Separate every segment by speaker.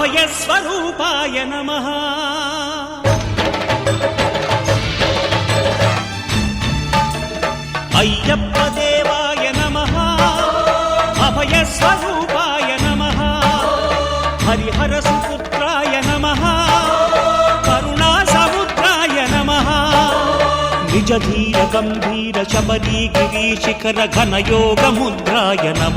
Speaker 1: అభయస్వరూపాయ నమ. అయ్యప్ప దేవాయ నమ. అభయస్వరూపాయ నమ. హరిహర సుపుత్రాయ నమ. కరుణాసముద్రాయ నమ. నిజ ధీర గంభీర శబరీ గిరి శిఖర ఘన నమ.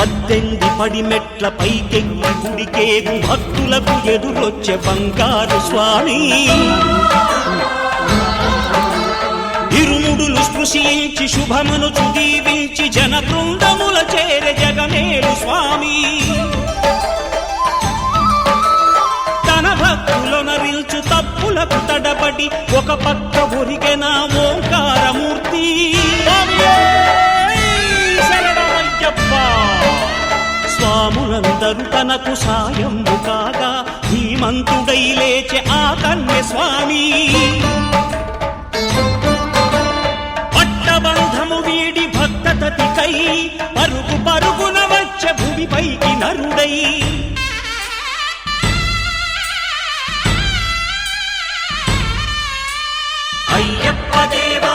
Speaker 1: పద్దెనిమిది పడి మెట్ల పైకెక్కి గుడికేగు భక్తులకు ఎదురొచ్చే బంగారు స్వామి. ఇరుముడులు స్పృశించి శుభమును చుదీవించి జన బృందముల చేరే జగమేలు స్వామి. తన భక్తులొనరిల్చు తప్పులకు తడబడి ఒక పక్క ఒరిగెన ఓం స్వాములందరూ తనకు సాయము కాగా ధీమంతుడై లేచే ఆ కన్య స్వామి పట్టబంధము వీడి భక్త తతికై పరుగు పరుగున వచ్చే భూమిపైకి నరుడై. అయ్యప్ప దేవా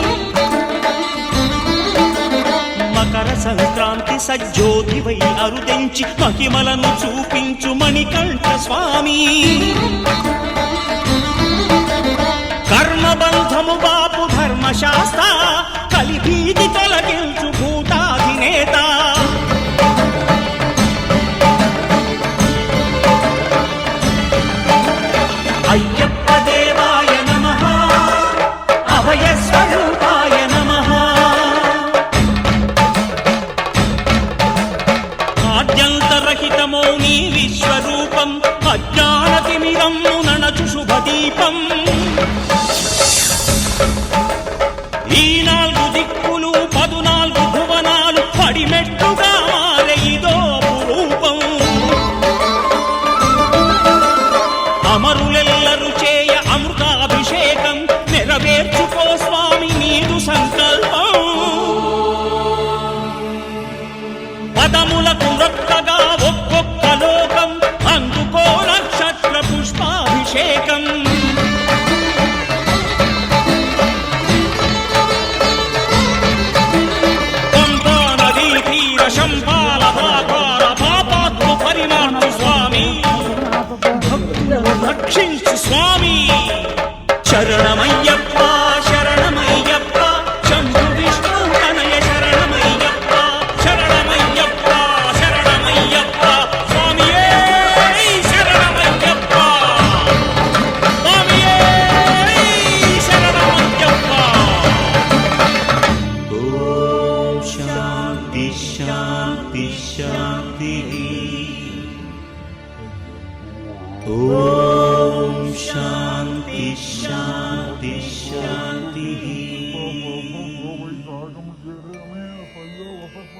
Speaker 1: మకర సంక్రాంతి సజ్జోతివై అరుదెంచి మహిమలను చూపించు మణికంఠ స్వామి. కర్మబంధము బాపు ధర్మశాస్త్ర కలిభీతి తొలగించు విశ్వరూపం అజ్ఞానతిమిరము నణచు శుభదీపం. ఈ నాలుగు దిక్కులు పదునాలుగు భువనాలు పడిమెట్టుగా మారే ఇదో రూపం అమరులెల్లరు చేయ అమృత రక్షించు స్వామి.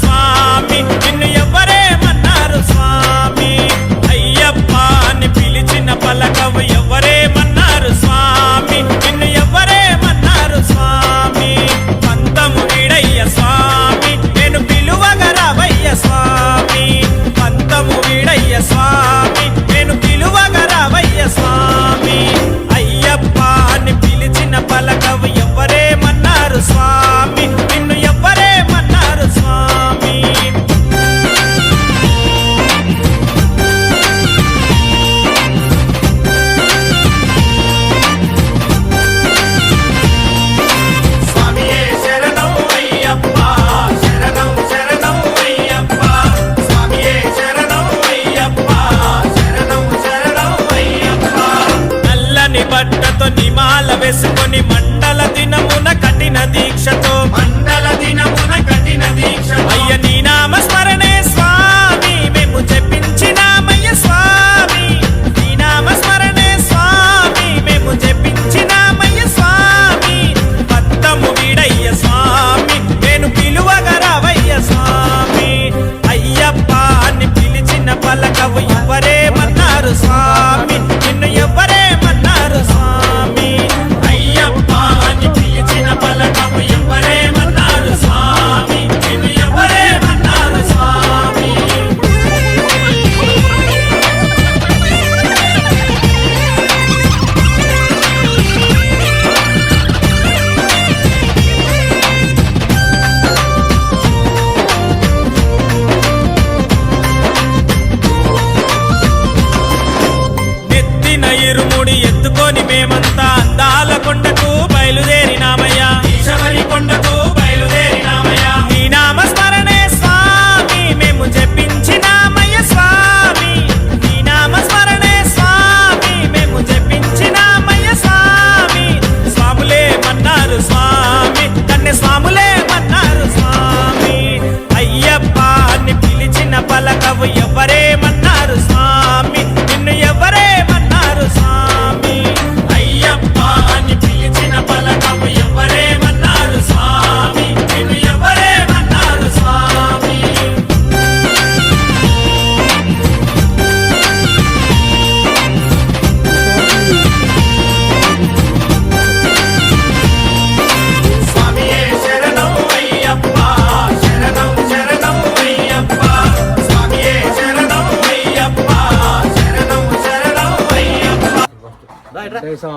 Speaker 2: స్వామి నిన్ను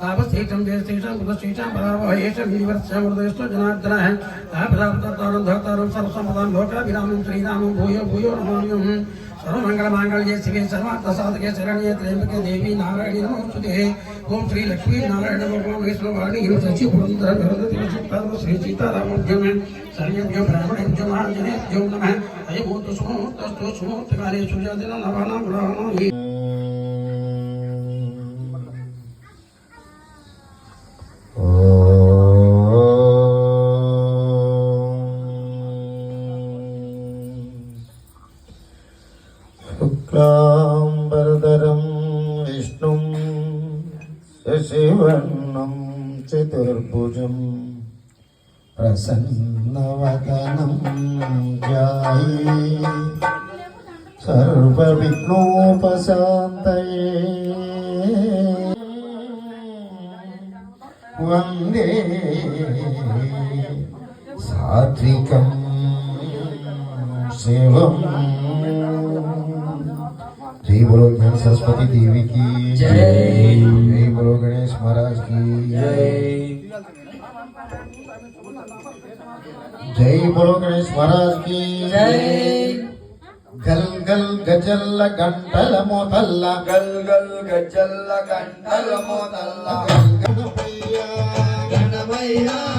Speaker 3: तापस्तेषं देशेषं शिवे सर्वार्थसाधके शरण्ये त्र्यम्बके देवी नारायणी नमोस्तुते ॐ श्री नारायण भगवान सीतारामोद्यम सर्वेभ्यो ब्राह्मणेभ्यो महाजनेभ्यो नमः अयमूर्त नवानां ग्रहाणां
Speaker 4: കാംബരധരം വിഷ്ണു ശശിവർണം ചതുർഭുജം പ്രസന്നവദനം ജായേ സർവവിഘ്നോപശാന്തയേ. വന്ദേ സാത്വികം ശിവം जय बोलो ज्ञान सरस्वती देवी की। जय। जय बोलो गणेश महाराज की। जय जय बोलो गणेश महाराज की। जय। गल
Speaker 5: गल गज़ल गंटल मोतल्ला
Speaker 4: गल गल गज़ल गंटल मोतल गणमैया